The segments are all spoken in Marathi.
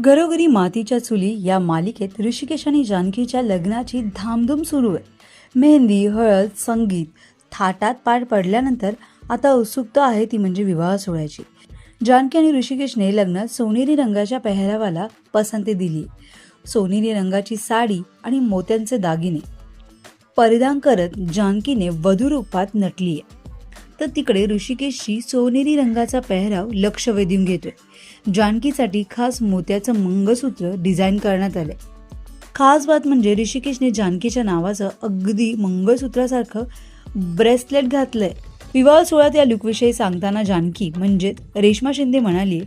घरोघरी मातीच्या चुली या मालिकेत ऋषिकेश आणि जानकीच्या लग्नाची धामधूम सुरू आहे. मेहंदी हळद संगीत थाटात पार पडल्यानंतर आता उत्सुकता आहे ती म्हणजे विवाह सोहळ्याची. जानकी आणि ऋषिकेशने लग्नात सोनेरी रंगाच्या पेहरावाला पसंती दिली. सोनेरी रंगाची साडी आणि मोत्यांचे दागिने. परिधान करत जानकीने वधू रूपात नटली आहे तर तिकडे ऋषिकेशची सोनेरी रंगाचा पेहराव लक्ष वेधून घेतोय. जानकीसाठी खास मोत्याचं मंगळसूत्र डिझाईन करण्यात आलंय. खास बात म्हणजे ऋषिकेशने जानकीच्या नावाचं अगदी मंगळसूत्रासारखं ब्रेसलेट घातलंय. विवाह सोहळ्यात या लुकविषयी सांगताना जानकी म्हणजे रेश्मा शिंदे म्हणाली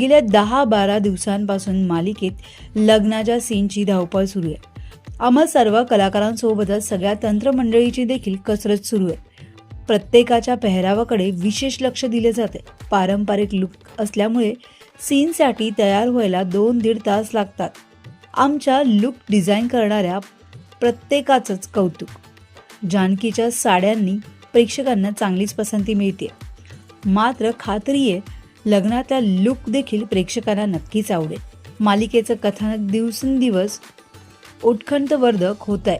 गेल्या दहा बारा दिवसांपासून मालिकेत लग्नाच्या सीनची धावपळ सुरू आहे. आम्हा सर्व कलाकारांसोबतच सगळ्या तंत्रमंडळीची देखील कसरत सुरू आहे. प्रत्येकाच्या पेहरावाकडे विशेष लक्ष दिले जाते. पारंपरिक लुक असल्यामुळे सीनसाठी तयार व्हायला दोन दीड तास लागतात. आमच्या लुक डिझाईन करणाऱ्या प्रत्येकाचंच कौतुक. जानकीच्या साड्यांनी प्रेक्षकांना चांगलीच पसंती मिळते मात्र खात्री आहे लग्नातला लुक देखील प्रेक्षकांना नक्कीच आवडेल. मालिकेचं कथानक दिवसेंदिवस उत्खंतवर्धक होत आहे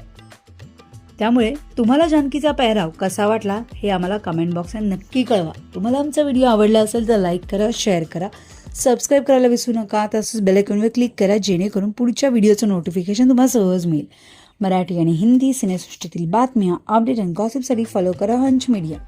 त्यामुळे तुम्हाला जानकीचा पेहराव कसा वाटला हे आम्हाला कमेंट बॉक्सात नक्की कळवा. तुम्हाला आमचा व्हिडिओ आवडला असेल तर लाईक करा शेअर करा. सबस्क्राईब करायला विसरू नका. तसंच बेलायकॉनवर क्लिक करा जेणेकरून पुढच्या व्हिडिओचं नोटिफिकेशन तुम्हाला सहज मिळेल. मराठी आणि हिंदी सिनेसृष्टीतील बातम्या अपडेट आणि गॉसिपसाठी फॉलो करा हंच मीडिया